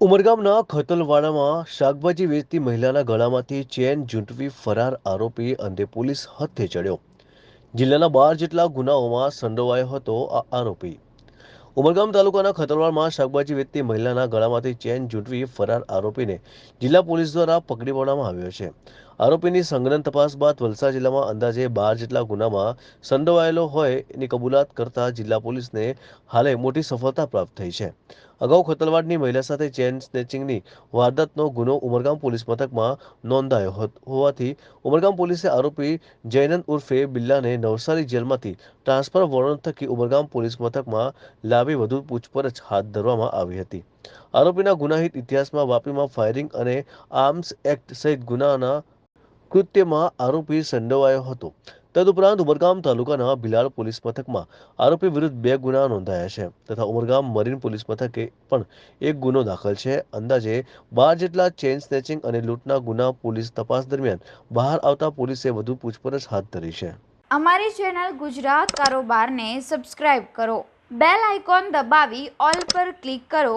ઉમરગામના ખતલવાડામાં શાકભાજી વેચતી મહિલાના ગળામાંથી ચેન ઝૂંટવી ફરાર આરોપી અંગે પોલીસ હથે ચડ્યો. જિલ્લાના બાર જેટલા ગુનાઓમાં સંડોવાયો હતો આ આરોપી. ઉમરગામ તાલુકાના ખતરવાડમાં શાકભાજી વેચતી મહિલાના ગળામાંથી ચેન ઝૂંટવી ફરાર આરોપીને જિલ્લા પોલીસ દ્વારા પકડી પાડવામાં આવ્યો છે. આરોપીની સંઘનન તપાસ બાદ વલસાડ જિલ્લામાં અંદાજે બાર જેટલા ગુનામાં સંડોવાયેલો હોય એની કબૂલાત કરતા જિલ્લા પોલીસને હાલે મોટી સફળતા પ્રાપ્ત થઈ છે. અગાઉ ખતલવાડની મહિલા સાથે ચેન સ્નેચિંગની વારદાતનો ગુનો ઉમરગામ પોલીસ મથકમાં નોંધાયો હોવાથી ઉમરગામ પોલીસે આરોપી જયનંદ ઉર્ફે બિલ્લાને નવસારી જેલમાંથી ટ્રાન્સફર વોરંટ થકી ઉમરગામ પોલીસ મથકમાં લાવી વધુ પૂછપરછ હાથ ધરવામાં આવી હતી. આરોપીના ગુનાહિત ઇતિહાસમાં વાપીમાં ફાયરિંગ અને આર્મ્સ એક્ટ સહિત ગુનાના કૃત્યમાં આરોપી સંડોવાયો હતો. તદુપરાંત ઉમરગામ તાલુકાના ભિલાડ પોલીસ મથકમાં આરોપી વિરુદ્ધ બે ગુના નોંધાયા છે તથા ઉમરગામ મરીન પોલીસ મથકે પણ એક ગુનો દાખલ છે. અંદાજે બાર જેટલા ચેઇન સ્નેચિંગ અને લૂંટના ગુના પોલીસ તપાસ દરમિયાન બહાર આવતા પોલીસે વધુ પૂછપરછ હાથ ધરી છે. અમારી ચેનલ ગુજરાત કારોબારને સબસ્ક્રાઇબ કરો. બેલ આઇકોન દબાવી ઓલ પર ક્લિક કરો.